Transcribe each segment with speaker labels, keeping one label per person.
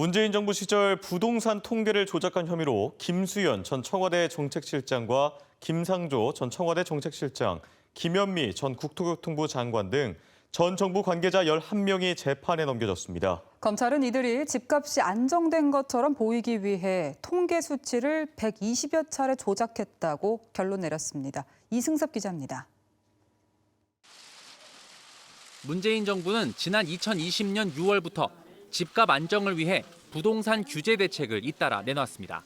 Speaker 1: 문재인 정부 시절 부동산 통계를 조작한 혐의로 김수현 전 청와대 정책실장과 김상조 전 청와대 정책실장, 김현미 전 국토교통부 장관 등 전 정부 관계자 11명이 재판에 넘겨졌습니다.
Speaker 2: 검찰은 이들이 집값이 안정된 것처럼 보이기 위해 통계 수치를 120여 차례 조작했다고 결론 내렸습니다. 이승섭 기자입니다.
Speaker 3: 문재인 정부는 지난 2020년 6월부터 집값 안정을 위해 부동산 규제 대책을 잇따라 내놨습니다.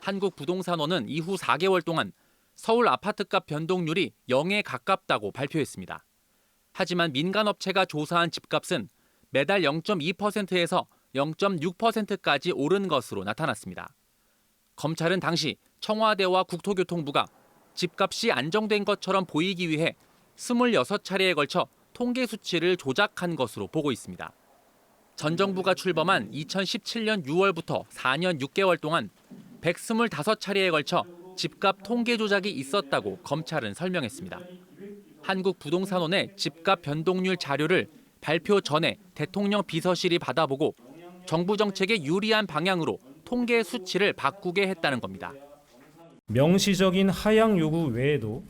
Speaker 3: 한국부동산원은 이후 4개월 동안 서울 아파트값 변동률이 0에 가깝다고 발표했습니다. 하지만 민간업체가 조사한 집값은 매달 0.2%에서 0.6%까지 오른 것으로 나타났습니다. 검찰은 당시 청와대와 국토교통부가 집값이 안정된 것처럼 보이기 위해 26차례에 걸쳐 통계 수치를 조작한 것으로 보고 있습니다. 전 정부가 출범한 2017년 6월부터 4년 6개월 동안 125차례에 걸쳐 집값 통계 조작이 있었다고 검찰은 설명했습니다. 한국부동산원의 집값 변동률 자료를 발표 전에 대통령 비서실이 받아보고 정부 정책에 유리한 방향으로 통계 수치를 바꾸게 했다는 겁니다.
Speaker 4: 명시적인 하향 요구 외에도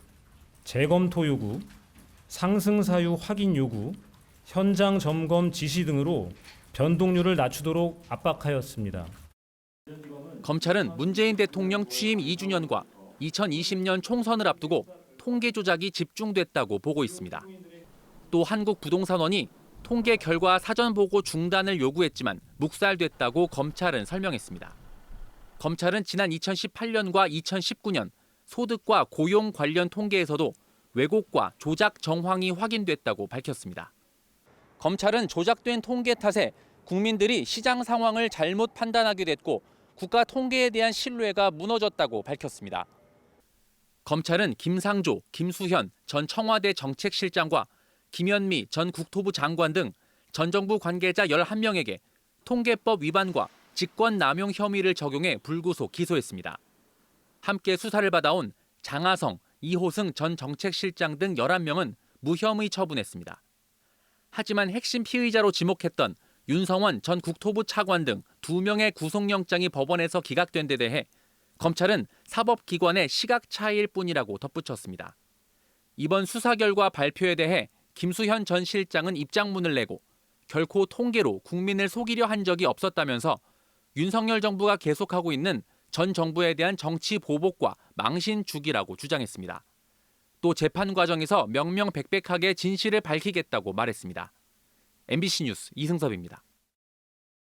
Speaker 4: 재검토 요구, 상승 사유 확인 요구, 현장 점검 지시 등으로 변동률을 낮추도록 압박하였습니다.
Speaker 3: 검찰은 문재인 대통령 취임 2주년과 2020년 총선을 앞두고 통계 조작이 집중됐다고 보고 있습니다. 또 한국부동산원이 통계 결과 사전 보고 중단을 요구했지만 묵살됐다고 검찰은 설명했습니다. 검찰은 지난 2018년과 2019년 소득과 고용 관련 통계에서도 왜곡과 조작 정황이 확인됐다고 밝혔습니다. 검찰은 조작된 통계 탓에 국민들이 시장 상황을 잘못 판단하게 됐고 국가 통계에 대한 신뢰가 무너졌다고 밝혔습니다. 검찰은 김상조, 김수현 전 청와대 정책실장과 김현미 전 국토부 장관 등 전 정부 관계자 11명에게 통계법 위반과 직권 남용 혐의를 적용해 불구속 기소했습니다. 함께 수사를 받아온 장하성, 이호승 전 정책실장 등 11명은 무혐의 처분했습니다. 하지만 핵심 피의자로 지목했던 윤성원 전 국토부 차관 등 두 명의 구속영장이 법원에서 기각된 데 대해 검찰은 사법기관의 시각 차이일 뿐이라고 덧붙였습니다. 이번 수사 결과 발표에 대해 김수현 전 실장은 입장문을 내고 결코 통계로 국민을 속이려 한 적이 없었다면서 윤석열 정부가 계속하고 있는 전 정부에 대한 정치 보복과 망신 주기라고 주장했습니다. 또 재판 과정에서 명명백백하게 진실을 밝히겠다고 말했습니다. MBC 뉴스 이승섭입니다.